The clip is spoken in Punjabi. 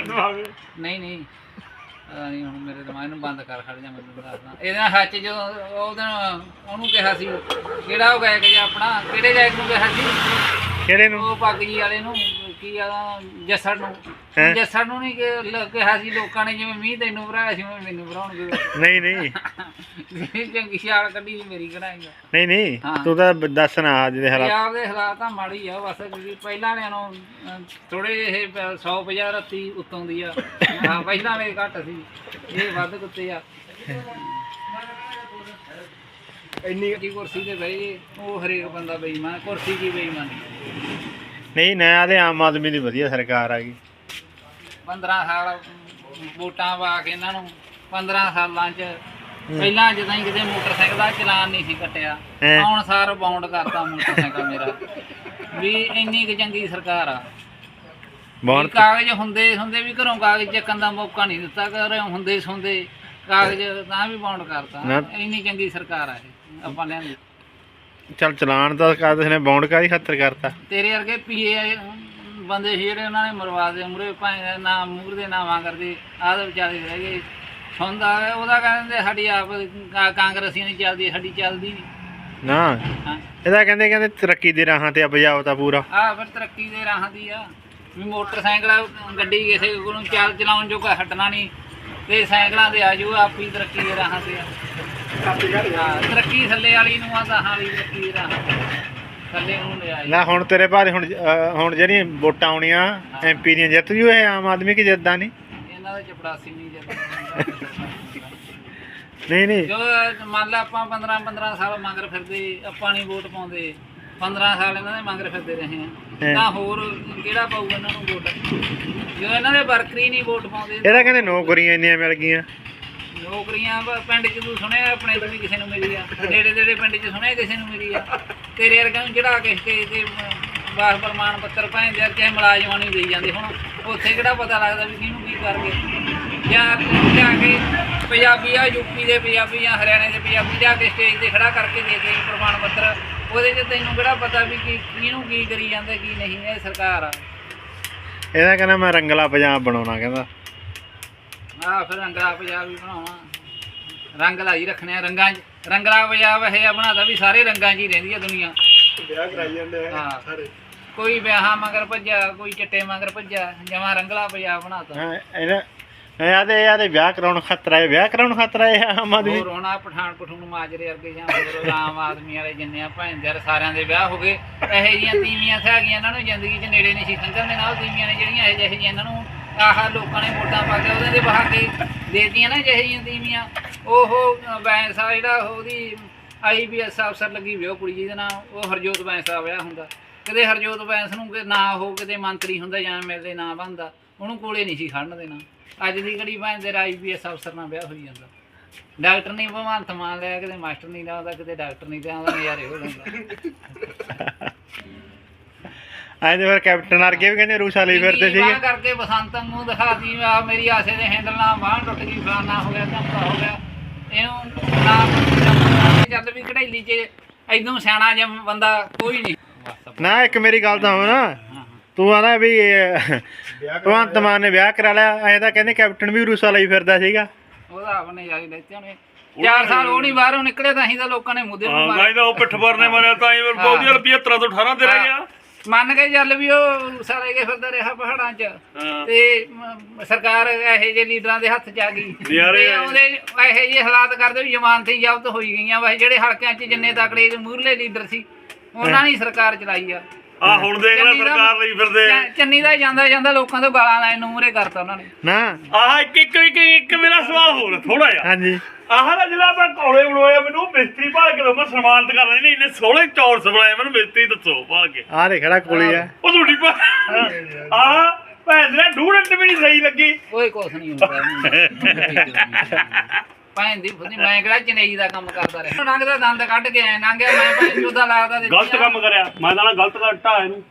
ਦਿਮਾਗ ਨਹੀਂ ਨਹੀਂ। ਪਤਾ ਨਹੀਂ ਹੁਣ ਮੇਰੇ ਦਿਮਾਗ ਨੂੰ ਬੰਦ ਕਰ ਖੜ ਜਾ ਮੈਨੂੰ ਦੱਸਦਾ ਇਹਦਾ ਹੱਥ ਜੋ ਉਹ ਦਿਨ ਉਹਨੂੰ ਕਿਹਾ ਸੀ ਕਿਹੜਾ ਉਹ ਗਾਇਕ ਜੀ ਆਪਣਾ ਕਿਹੜੇ ਗਾਇਕ ਨੂੰ ਕਿਹਾ ਸੀ? ਕਿਹੜੇ ਨੂੰ? ਉਹ ਪੱਗ ਜੀ ਵਾਲੇ ਨੂੰ। ਕੀ ਆ ਜੱਸੜ ਨੂੰ। ਹੈਂ? ਜੱਸੜ ਨੂੰ ਨਹੀਂ ਕਿ ਲ- ਕਿਹਾ ਸੀ ਲੋਕਾਂ ਨੇ ਜਿਵੇਂ ਮੀਂਹ ਤੈਨੂੰ ਭਰਾਇਆ ਸੀ ਉਵੇਂ ਮੈਨੂੰ ਭਰਾਉਣਗੇ ਨਹੀਂ ਨਹੀਂ। ਜਿਹੜੀ ਚੰਗੀ ਛਾਲ ਕੱਢੀ ਸੀ ਮੇਰੀ ਕਢਾਈਗਾ ਨਹੀਂ ਨਹੀਂ ਹਾਂ। ਤੂੰ ਤਾਂ ਦੱਸ ਨਾ ਅੱਜ ਦੇ ਹਾਲਾਤ। ਪੰਜਾਬ ਦੇ ਹਾਲਾਤ ਤਾਂ ਮਾੜੀ ਆ ਬਸ ਕਿਉਂਕਿ ਪਹਿਲਾਂ ਵਾਲਿਆਂ ਨੂੰ ਥੋੜੇ ਜਿਹੇ 150 ਰੱਤੀ ਉੱਤੋਂ ਦੀ ਆ। ਹਾਂ ਪਹਿਲਾਂ ਵਾਲੇ ਘੱਟ ਸੀ। ਇਹ ਵੱਧ ਕੁੱਤੇ ਆ। ਇੰਨੀ ਕੀ ਕੁਰਸੀ ਤੇ ਬਹਿ ਜੇ ਉਹ ਹਰੇਕ ਬੰਦਾ ਬੇਈਮਾਨ ਕੁਰਸੀ ਕੀ ਬੇਈਮਾਨੀ। ਨਹੀਂ ਨਾ ਤੇ ਆਮ ਆਦਮੀ ਦੀ ਵਧੀਆ ਸਰਕਾਰ ਆ ਗਈ। 15 ਸਾਲ ਵੋਟਾਂ ਪਾ ਕੇ ਇਹਨਾਂ ਨੂੰ 15 ਸਾਲਾਂ ਚ ਪਹਿਲਾਂ ਜਦੋਂ ਹੀ ਕਿਤੇ ਮੋਟਰਸਾਈਕਲ ਦਾ ਚਲਾਨ ਨਹੀਂ ਸੀ ਕੱਟਿਆ ਹੈਂ। ਹੁਣ ਸਾਰ ਬਾਉਂਡ ਕਰਤਾ ਮੋਟਰਸਾਈਕਲ ਮੇਰਾ। ਵੀ ਇੰਨੀ ਕੁ ਚੰਗੀ ਸਰਕਾਰ ਆ। ਵੀ ਬਹੁਤ ਕਾਗਜ਼ ਹੁੰਦੇ ਹੁੰਦੇ ਵੀ ਘਰੋਂ ਕਾਗਜ਼ ਚੱਕਣ ਦਾ ਮੌਕਾ ਨਹੀਂ ਦਿੱਤਾ ਘਰੋਂ ਹੁੰਦੇ ਸੁੰਦੇ ਕਾਗਜ਼ ਤਾਂ ਵੀ ਬਾਉਂਡ ਕਰਤਾ। ਨਾ। ਇੰਨੀ ਚੰਗੀ ਸਰਕਾਰ ਆ ਇਹ ਆਪਾਂ ਲਿਆਂਦੀ। ਚੱਲ ਚਲਾਨ ਤਾਂ ਕਾਦਸ ਨੇ ਬੌਂਡ ਕਾਦੀ ਖਾਤਰ ਕਰਤਾ? ਤੇਰੇ ਵਰਗੇ ਪੀਏ ਬੰਦੇ ਸੀ ਜਿਹੜੇ ਉਹਨਾਂ ਨੇ ਮਰਵਾ ਦੇ ਮੁਰੇ ਭਾਵੇਂ ਨਾ ਮੂਰ ਦੇ ਨਾਵਾਂ ਕਰਦੇ ਆਹ ਤਾਂ ਵਿਚਾਰੇ ਰਹਿ ਗਏ। ਸੁਣਦਾ ਉਹਦਾ ਕਹਿੰਦੇ ਸਾਡੀ ਆਪ ਕਾ- ਕਾਂਗਰਸੀ ਨਹੀਂ ਚੱਲਦੀ ਸਾਡੀ ਚੱਲਦੀ ਨਹੀਂ। ਨਾ? ਹਾਂ। ਇਹਦਾ ਕਹਿੰਦੇ ਕਹਿੰਦੇ ਤਰੱਕੀ ਦੇ ਰਾਹਾਂ ਤੇ ਆ ਪੰਜਾਬ ਤਾਂ ਪੂਰਾ। ਆਹ ਫਿਰ ਤਰੱਕੀ ਦੇ ਰਾਹਾਂ ਦੀ ਆ। ਵੀ ਮੋਟਰਸਾਈਕਲ ਗੱਡੀ ਕਿਸੇ ਕੋਲੋਂ ਚੱਲ ਚਲਾਉਣ ਜੋਗਾ ਹਟਣਾ ਨਹੀਂ। ਤੇ ਸਾਈਕਲਾਂ ਦੇ ਆ ਜਾਊ ਆਪੀ ਤਰੱਕੀ ਦੇ ਰਾਹਾਂ ਤੇ ਆ। ਤਰੱਕੀ ਥੱਲੇ ਵਾਲੀ ਨੂੰ ਆ ਤਾਂ ਵਾਲੀ ਤਰੱਕੀ ਦੇ ਰਾਹਾਂ ਤੇ। ਥੱਲੇ ਨੂੰ ਲਿਆ ਲੈ ਹੁਣ ਤੇਰੇ ਬਾਰੇ ਹੁਣ ਅਹ, ਹੁਣ ਜਿਹੜੀਆਂ ਵੋਟਾਂ ਆਉਣੀਆਂ ਐਮਪੀ ਦੀਆਂ ਜਿੱਤ ਜੂ ਇਹ ਆਮ ਆਦਮੀ ਕੀ ਜਿੱਦਾਂ ਨਹੀਂ ਇਹਨਾਂ ਦਾ ਚਪੜਾਸੀ ਨਹੀਂ ਜਾਂਦਾ ਨਹੀਂ ਨਹੀਂ। ਜੋ ਮੰਨ ਲਾ ਆਪਾਂ 15 15 ਸਾਲ ਮੰਗਰ ਫਿਰਦੇ ਆਪਾਂ ਨਹੀਂ ਵੋਟ ਪਾਉਂਦੇ। 15 ਸਾਲ ਇਹਨਾਂ ਦੇ ਮੰਗਰ ਫਿਰਦੇ ਰਹੇ ਆ। ਹੈਂ। ਤਾਂ ਹੋਰ ਕਿਹੜਾ ਪਾਊ ਇਹਨਾਂ ਨੂੰ ਵੋਟ? ਜੋ ਇਹਨਾਂ ਦੇ ਵਰਕਰ ਨਹੀਂ ਵੋਟ ਪਾਉਂਦੇ। ਇਹਦਾ ਕਹਿੰਦੇ ਨੌਕਰੀਆਂ ਇੰਨੀਆਂ ਮਿਲ ਗਈਆਂ। ਨੌਕਰੀਆਂ ਬ- ਪਿੰਡ 'ਚ ਤੂੰ ਸੁਣਿਆ, ਆਪਣੇ ਤੋਂ ਵੀ ਕਿਸੇ ਨੂੰ ਮਿਲੀ ਆ। ਨੇੜੇ ਨੇੜੇ ਪਿੰਡ 'ਚ ਸੁਣਿਆ ਕਿਸੇ ਨੂੰ ਮਿਲੀ ਆ। ਤੇਰੇ ਵਰਗਾ ਨੂੰ ਜਿਹੜਾ ਕੇ ਤੇ ਤੇ ਬਾਸ ਪ੍ਰਮਾਣ ਪੱਤਰ ਭਾਵੇਂ ਜਰ ਕੇ ਮੁਲਾਜ਼ਮਾਂ ਨੂੰ ਦੇਈ ਜਾਂਦੇ। ਹੁਣ ਉੱਥੇ ਕਿਹੜਾ ਪਤਾ ਲੱਗਦਾ ਵੀ ਕਿਹਨੂੰ ਕੀ ਕਰ ਗਏ? ਜਾਂ ਜਾ ਕੇ ਪੰਜਾਬੀ ਆ ਯੂਪੀ ਦੇ ਪੰਜਾਬੀ ਜਾਂ ਹਰਿਆਣੇ ਦੇ ਪੰਜਾਬੀ ਜਾ ਕੇ ਸਟੇਜ ਤੇ ਖੜਾ ਕਰਕੇ ਦੇ ਦੇ ਪ੍ਰਮਾਣ ਪੱਤਰ। ਉਹਦੇ 'ਚ ਤੈਨੂੰ ਕਿਹੜਾ ਪਤਾ ਵੀ ਕੀ, ਕਿਹਨੂੰ ਕੀ ਕਰੀ ਜਾਂਦਾ, ਕੀ ਨਹੀਂ? ਇਹ ਸਰਕਾਰ ਆ। ਇਹਦਾ ਕਹਿੰਦਾ ਮੈਂ ਰੰਗਲਾ ਪੰਜਾਬ ਬਣਾਉਣਾ, ਕਹਿੰਦਾ। ਆ ਫਿਰ ਰੰਗਲਾ ਪੰਜਾਬ ਵੀ ਬਣਾਉਣਾ। ਰੰਗ ਲਾਈ ਰੱਖਣੇ ਆ ਰੰਗਾਂ 'ਚ। ਰੰਗਲਾ ਪੰਜਾਬ ਇਹ ਆ ਬਣਾਦਾ ਵੀ ਸਾਰੇ ਰੰਗਾਂ 'ਚ ਹੀ ਰਹਿੰਦੀ ਆ ਦੁਨੀਆ। ਵਿਆਹ ਕਰਾਈ ਜਾਂਦੇ ਹਾਂ। ਕੋਈ ਵਿਆਹਾਂ ਮਗਰ ਭੱਜਿਆ ਕੋਈ ਚਿੱਟੇ ਮਗਰ ਭੱਜਿਆ ਜਮਾ ਰੰਗਲਾ ਪੰਜਾਬ ਬਣਾਤਾ। ਹਾਂ ਇਹਨਾਂ ਇਹਦੇ ਇਹਦੇ ਵਿਆਹ ਕਰਾਉਣ ਖਤਰਾ ਹੈ ਵਿਆਹ ਕਰਾਉਣ ਖਤਰਾ ਹੈ ਆਮ ਆਦਮੀ। ਹੋਰ ਹੋਣਾ ਪਠਾਨ ਪਠੂਨ ਮਾਜਰੇ ਵਰਗੇ ਜਾਂ ਹੋਰ ਆਮ ਆਦਮੀ ਵਾਲੇ ਜਿੰਨੇ ਆ ਭੈਣਦਰ ਸਾਰਿਆਂ ਦੇ ਵਿਆਹ ਹੋ ਗਏ। ਇਹੋ ਜਿਹੀਆਂ ਤੀਵੀਆਂ ਹੈਗੀਆਂ ਇਹਨਾਂ ਨੂੰ ਜ਼ਿੰਦਗੀ 'ਚ ਨੇੜੇ ਨਹੀਂ ਸੀ ਸੰਗਣ ਦੇ ਨਾਲ ਤੀਵੀਆਂ ਨੇ ਜਿਹੜੀਆਂ ਇਹ ਜਿਹੇ ਜਿਹੀਆਂ ਇਹਨਾਂ ਨੂੰ ਆਹ ਲੋਕਾਂ ਨੇ ਵੋਟਾਂ ਪਾ ਕੇ ਉਹਦੇ ਦੇ ਬਹਾ ਦੇਤੀਆਂ ਨਾ ਜਿਹੇ ਤੀਵੀਆਂ। ਉਹ ਬੈਂਸ ਆ ਜਿਹੜਾ ਉਹਦੀ ਆਈਪੀਐਸ ਅਫਸਰ ਲੱਗੀ ਵਿਆਹ ਕੁੜੀ ਜਿਹਦੇ ਨਾਲ, ਉਹ ਹਰਜੋਤ ਬੈਂਸ ਦਾ ਵਿਆਹ ਹੁੰਦਾ। ਕਦੇ ਹਰਜੋਤ ਬੈਂਸ ਨੂੰ ਕਿ ਨਾ ਹੋ ਕਿਤੇ ਮੰਤਰੀ ਹੁੰਦਾ ਜਾਂ ਐਮਐਲਏ ਨਾ ਬਣਦਾ, ਉਹਨੂੰ ਕੋਲੇ ਨਹੀਂ ਸੀ ਖੜਨ ਦੇਣਾ। ਅੱਜ ਦੀ ਘੜੀ ਭਾਂ ਦੇ ਆਈਪੀਐਸ ਅਫਸਰ ਨਾਲ ਵਿਆਹ ਹੋਈ ਜਾਂਦਾ। ਡਾਕਟਰ ਨਹੀਂ ਭਗਵੰਤ ਮਾਨ ਲਿਆ, ਕਿਤੇ ਮਾਸਟਰ ਨਹੀਂ ਲਾਉਂਦਾ ਕਿਤੇ ਡਾਕਟਰ ਨਹੀਂ ਤੇ ਆਉਂਦਾ ਨਜ਼ਾਰੇ ਹੋ ਜਾਂਦਾ। ਐਂ ਤੇ ਫਿਰ ਕੈਪਟਨ ਵਰਗੇ ਵੀ ਕਹਿੰਦੇ ਰੂਸਾ ਲਈ ਫਿਰਦੇ ਬਾਂਹ ਸੀਗੇ ਕਰਕੇ ਬਸੰਤ ਨੂੰ ਦਿਖਾਤੀ ਆ ਮੇਰੀ ਆਸੇ ਦੇ ਹੈਂਡਲ ਨਾਲ ਬਾਂਹ ਟੁੱਟ ਗਈ ਫਲਾਨਾ ਹੋ ਗਿਆ ਧਮਕਾ ਹੋ ਗਿਆ। ਇਹਨੂੰ ਨਾ ਚੱਲ ਵੀ ਕਢਾਈਲੀ ਚ ਐਦੋਂ ਸਿਆਣਾ ਜਿਹਾ ਬੰਦਾ ਕੋਈ ਨਹੀਂ। ਨਾ ਇੱਕ ਮੇਰੀ ਗੱਲ ਤਾਂ ਹੋ ਨਾ ਤੂੰ ਆਣਾ ਵੀ ਭਗਵੰਤ ਮਾਨ ਨੇ ਵਿਆਹ ਕਰਾ ਲਿਆ ਐਂ ਤਾਂ ਕਹਿੰਦੇ ਕੈਪਟਨ ਵੀ ਰੂਸਾ ਲਈ ਫਿਰਦਾ ਸੀਗਾ। ਉਹਦਾ ਆਪਣੇ ਯਾਰੀ ਲੈਤੇ ਉਹਨੇ 4 ਸਾਲ ਉਹ ਨਹੀਂ ਬਾਹਰੋਂ ਨਿਕਲੇ ਤਾਂ ਅਸੀਂ ਤਾਂ ਲੋਕਾਂ ਨੇ ਮੁੱਦੇ ਨੂੰ ਹਾਂ ਮਾਰਿਆ। ਗਾਈ ਦਾ ਉਹ ਪਿੱਠ ਭਰਨੇ ਮਾਰਿਆ ਤਾਂ ਇਹ ਬਹੁਤੀ 75 ਤੋਂ 18 ਤੇ ਰਹਿ ਗਿਆ। ਮੰਨ ਕੇ ਚੱਲ ਵੀ ਉਹ ਸਾਰੇ ਕੇ ਫਿਰਦਾ ਰਿਹਾ ਪਹਾੜਾਂ 'ਚ। ਹਾਂ। ਤੇ ਮ, ਸਰਕਾਰ ਇਹੋ ਜਿਹੇ ਲੀਡਰਾਂ ਦੇ ਹੱਥ 'ਚ ਆ ਗਈ। ਨਜ਼ਾਰੇ ਤੇ ਉਹਦੇ ਇਹੋ ਜਿਹੇ ਹਾਲਾਤ ਕਰਦੇ ਵੀ ਜ਼ਮਾਨਤੀ ਜ਼ਬਤ ਹੋਈ ਗਈਆਂ। ਵਾ ਜਿਹੜੇ ਹਲਕਿਆਂ 'ਚ ਜਿੰਨੇ ਤਕੜੇ ਮੂਰਲੇ ਲੀਡਰ ਸੀ ਉਹਨਾਂ ਨੇ ਹੀ ਸਰਕਾਰ ਚਲਾਈ ਆ। ਆ ਹੁਣ ਦੇਖ ਲੈ ਚੰਨੀ ਦਾ- ਸਰਕਾਰ ਲਈ ਫਿਰਦੇ। ਚ- ਚੰਨੀ ਦਾ ਜਾਂਦਾ ਜਾਂਦਾ ਲੋਕਾਂ ਤੋਂ ਗਾਲਾਂ ਲੈਣ ਨੂੰ ਮੂਰੇ ਕਰਤਾ ਉਹਨਾਂ ਨੇ। ਨਾ। ਆਹ ਇੱਕ ਇੱਕ ਇੱਕ ਇੱਕ ਮੇਰਾ ਸਵਾਲ ਹੋਰ ਥੋੜਾ ਜਿਹਾ। ਹਾਂਜੀ। ਆਹ ਨਾ ਜਿਹੜਾ ਮੈਂ ਕੌਲੇ ਬਣਾਇਆ ਮੈਨੂੰ ਮਿਸਤਰੀ ਭਾਲ ਕੇ ਦੋ ਮੈਂ ਸਨਮਾਨਿਤ ਕਰ ਰਹੇ ਨੇ ਇੰਨੇ ਸੋਹਣੇ ਚੌਰਸ ਬਣਾਏ ਮੈਨੂੰ ਮਿਸਤਰੀ ਦੱਸੋ ਭਾਲ ਕੇ। ਆਹ ਦੇ ਖੜਾ ਕੋਲੀ ਆ। ਉਹ ਤੁਹਾਡੀ ਭਾ ਆਹ ਭੈਣ ਦੇ ਡੂਡੰਟ ਵੀ ਨਹੀਂ ਸਹੀ ਲੱਗੀ। ਓਏ ਕੁਛ ਨਹੀਂ ਹੁੰਦਾ ਭਾਂ ਦੀ ਫੁੱਦੀ ਮੈਂ ਕਿਹੜਾ ਚਨੇਈ ਦਾ ਕੰਮ ਕਰਦਾ ਰਿਹਾ? ਨੰਗ ਦਾ ਦੰਦ ਕੱਢ ਕੇ ਆਇਆ ਨੰਗਿਆ ਮੈਂ ਭਾਂ ਜੁਦਾ ਲੱਗਦਾ ਤੇ ਗਲਤ ਕੰਮ ਕਰਿਆ ਮੈਂ ਤਾਂ ਨਾ ਗਲਤ ਕਰਤਾ ਇਹਨੂੰ।